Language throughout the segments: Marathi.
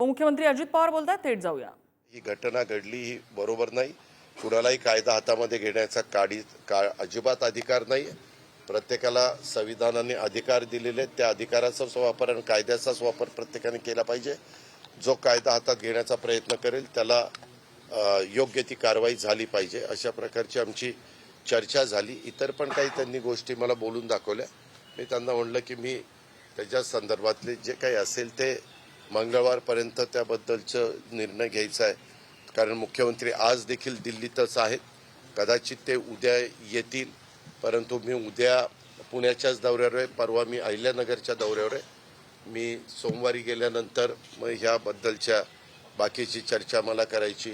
उपमुख्यमंत्री अजित पवार बोलतात थेट जाऊया. ही घटना घडली ही बरोबर नाही. कुणालाही कायदा हातामध्ये घेण्याचा काडी का अजिबात अधिकार नाही. प्रत्येकाला संविधानाने अधिकार दिलेले आहेत. त्या अधिकाराचाच वापर आणि कायद्याचाच वापर प्रत्येकाने केला पाहिजे. जो कायदा हातात घेण्याचा प्रयत्न करेल त्याला योग्य ती कारवाई झाली पाहिजे. अशा प्रकारची आमची चर्चा झाली. इतर पण काही त्यांनी गोष्टी मला बोलून दाखवल्या. मी त्यांना म्हणलं की मी त्याच्या संदर्भातले जे काही असेल ते मंगळवारपर्यंत त्याबद्दलचं निर्णय घ्यायचा आहे. कारण मुख्यमंत्री आज देखील दिल्लीतच आहेत. कदाचित ते उद्या येतील. परंतु मी उद्या पुण्याच्याच दौऱ्यावर आहे. परवा मी अहिल्यानगरच्या दौऱ्यावर आहे. मी सोमवारी गेल्यानंतर मग ह्याबद्दलच्या बाकीची चर्चा मला करायची.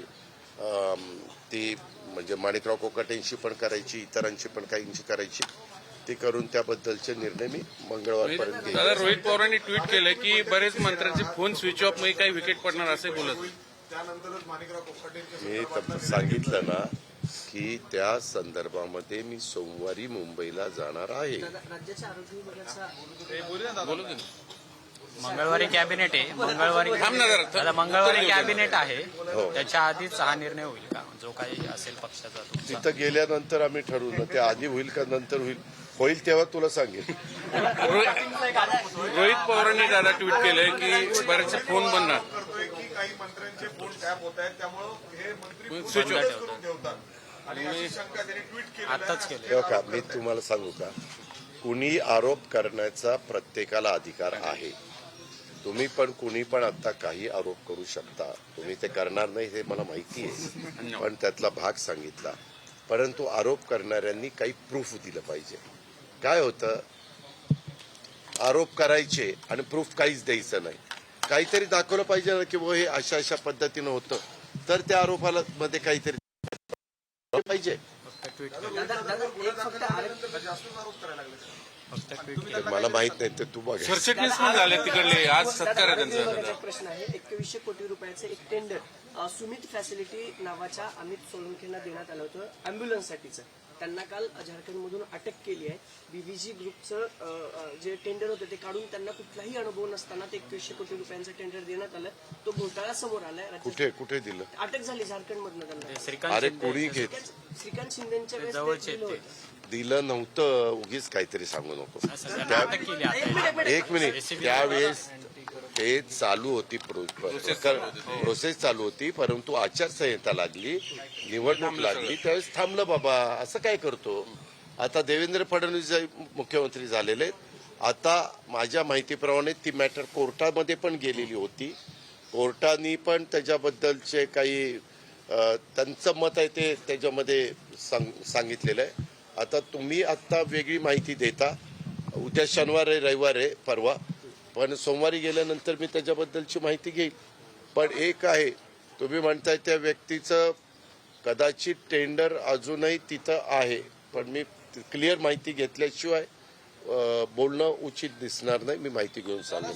ती म्हणजे माणिकराव कोकाटेंशी पण करायची इतरांशी पण काहींशी करायची. ती करून त्याबद्दलचे निर्णय मी मंगळवारपर्यंत घेईन. दादा रोहित पवारांनी ट्विट केलं की बरेच मंत्र्यांचे फोन स्विच ऑफमध्ये काही विकेट पडणार असे बोलत मी सांगितलं ना की त्या संदर्भामध्ये मी सोमवारी मुंबईला जाणार आहे. राज्याच्या आरोग्य विभागाचा बोलू दे ना. मंगळवारी कॅबिनेट आहे. मंगळवारी मंगळवारी कॅबिनेट आहे. हो. त्याच्या आधीच हा निर्णय होईल का? जो काही असेल पक्षाचा तुमचा. तिथं गेल्यानंतर आम्ही ठरवू ना. ते आधी होईल का नंतर होईल? होईल तेव्हा तुला सांगेल रोहित पवारांनी दादा ट्विट केलंय की बरेचसे फोन बनणार. करतोय की काही मंत्र्यांचे फोन टॅप होत आहेत त्यामुळं हे मंत्री Switch फोन off. बंद करून ठेवतात. आणि अशी शंका त्यांनी ट्विट केली आताच केलं. तेव्हा का मी तुम्हाला सांगू का? कुणी आरोप करण्याचा प्रत्येकाला अधिकार आहे. तुम्ही पण कुणी पण आता काही आरोप करू शकता. तुम्ही ते करणार नाही हे मला माहिती आहे. पण त्यातला भाग सांगितला. परंतु आरोप करणाऱ्यांनी काही प्रूफ दिलं पाहिजे. काय होतं? आरोप करायचे आणि प्रूफ काहीच द्यायचं नाही. काहीतरी दाखवलं पाहिजे ना की बुवा हे अशा अशा पद्धतीनं होतं. तर त्या आरोपाला मध्ये काहीतरी पाहिजे. मला माहीत नाही ते तू बघ. सरचिटणीस पण झाले तिकडले आज सत्कार आहे त्यांचा. प्रश्न आहे. एकवीसशे कोटी रुपयाचं एक टेंडर सुमित फॅसिलिटी नावाच्या अमित सोलंकेंना देण्यात आलं होतं अँब्युलन्ससाठीचं त्यांना काल झारखंडमधून अटक केली आहे. बीबीजी ग्रुपचं जे टेंडर होतं ते काढून त्यांना कुठलाही अनुभव नसताना ते एकवीसशे कोटी रुपयांचं टेंडर देण्यात आलं. तो घोटाळा समोर आलाय. कुठे कुठे दिलं? अटक झाली झारखंडमधनं त्यांना. श्रीकांत अरे शिंदे कोणी घेत श्रीकांत शिंदेच्या वेळेस ते दिलं ते. होतं. दिलं नव्हतं उगीच काहीतरी सांगू नको. त्या- एक मिनिट, त्यावेळेस ते चालू होती प्रो- प्रोसेस चालू होती. परंतु आचारसंहिता लागली. निवडणूक लागली. त्यावेळेस थांबलं बाबा. असं काय करतो? आता देवेंद्र फडणवीस मुख्यमंत्री झालेले आहेत आता माझ्या माहितीप्रमाणे ती मॅटर कोर्टामध्ये पण गेलेली होती. कोर्टाने पण त्याच्याबद्दलचे काही त्यांचं मत आहे ते त्याच्यामध्ये सांग- सांगितलेलं आहे. आता तुम्ही आत्ता वेगळी माहिती देता. उद्या शनिवार आहे रविवार आहे परवा. पण सोमवारी गेल्यानंतर मी त्याच्याबद्दलची माहिती घेईल. पण एक आहे तुम्ही म्हणताय त्या व्यक्तीचं कदाचित टेंडर अजूनही तिथं आहे. पण मी क्लिअर माहिती घेतल्याशिवाय बोलणं उचित दिसणार नाही. मी माहिती घेऊन सांगेन